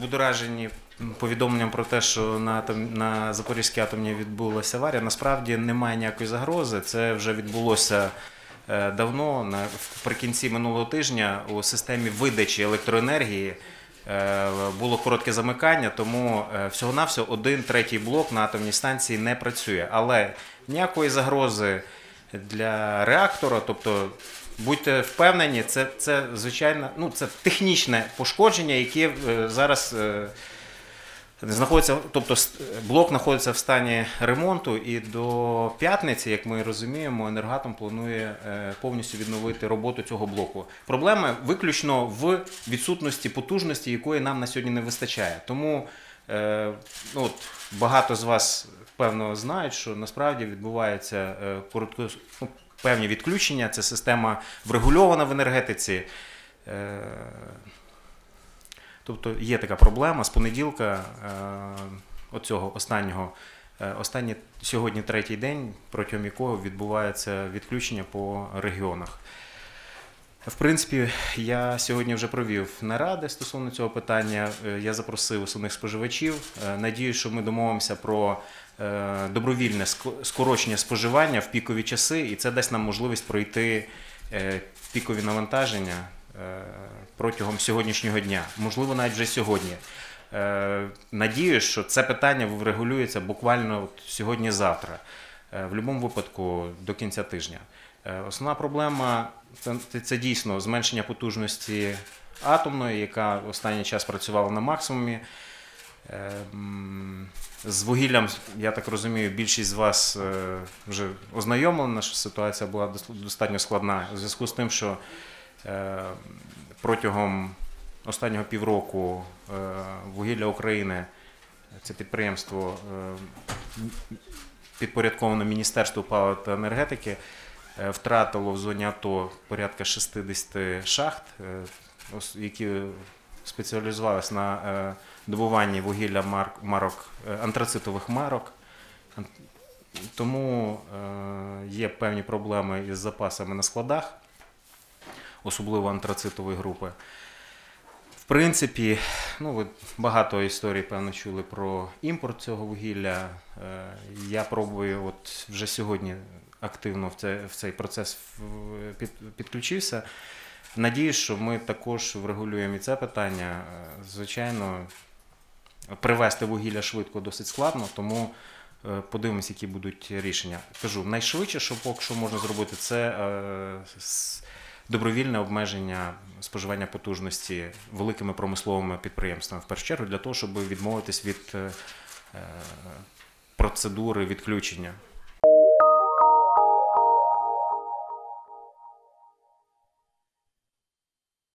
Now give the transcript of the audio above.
збудоражені повідомленням про те, що на, атом, на Запорізькій атомній відбулася аварія. Насправді немає ніякої загрози. Це вже відбулося е, давно. На, вприкінці минулого тижня у системі видачі електроенергії е, було коротке замикання, тому е, всього-навсього один третій блок на атомній станції не працює. Але ніякої загрози для реактора, тобто будьте впевнені, це, це звичайно, ну це технічне пошкодження, яке е, зараз. е, Знаходиться, тобто блок знаходиться в стані ремонту, і до п'ятниці, як ми розуміємо, енергатом планує е, повністю відновити роботу цього блоку. Проблема виключно в відсутності потужності, якої нам на сьогодні не вистачає. Тому ну, от, багато з вас певно знають, що насправді відбуваються е, коротко, ну, певні відключення. Це система врегульована в енергетиці. Е, Тобто є така проблема з понеділка е, оцього останнього. е, Останній сьогодні третій день, протягом якого відбувається відключення по регіонах. В принципі, я сьогодні вже провів наради стосовно цього питання. Е, Я запросив основних споживачів. Е, Надіюсь, що ми домовимося про е, добровільне ск- скорочення споживання в пікові часи, і це дасть нам можливість пройти пікові навантаження протягом сьогоднішнього дня, можливо, навіть вже сьогодні. Надіюсь, що це питання врегулюється буквально сьогодні-завтра. В будь-якому випадку до кінця тижня. Е, Основна проблема це, це дійсно зменшення потужності атомної, яка останній час працювала на максимумі. Е, З вугіллям, я так розумію, більшість з вас е, вже ознайомлена, що ситуація була дос- достатньо складна у зв'язку з тим, що е, протягом останнього півроку вугілля України, це підприємство е, підпорядковано Міністерству палива та енергетики, втратило в зоні АТО порядка 60 шахт, е, які спеціалізувалися на е, добуванні вугілля марок, е, антрацитових марок. Тому е, є певні проблеми із запасами на складах, особливо антрацитової групи. В принципі, ну, ви багато історій, певно, чули про імпорт цього вугілля. Е, Я пробую от вже сьогодні активно в, це, в цей процес під, підключився. Надіюсь, що ми також врегулюємо і це питання. Е, Звичайно, привезти вугілля швидко досить складно, тому е, подивимось, які будуть рішення. Кажу, найшвидше, що поки що можна зробити, це е, добровільне обмеження споживання потужності великими промисловими підприємствами в першу чергу для того, щоб відмовитись від процедури відключення.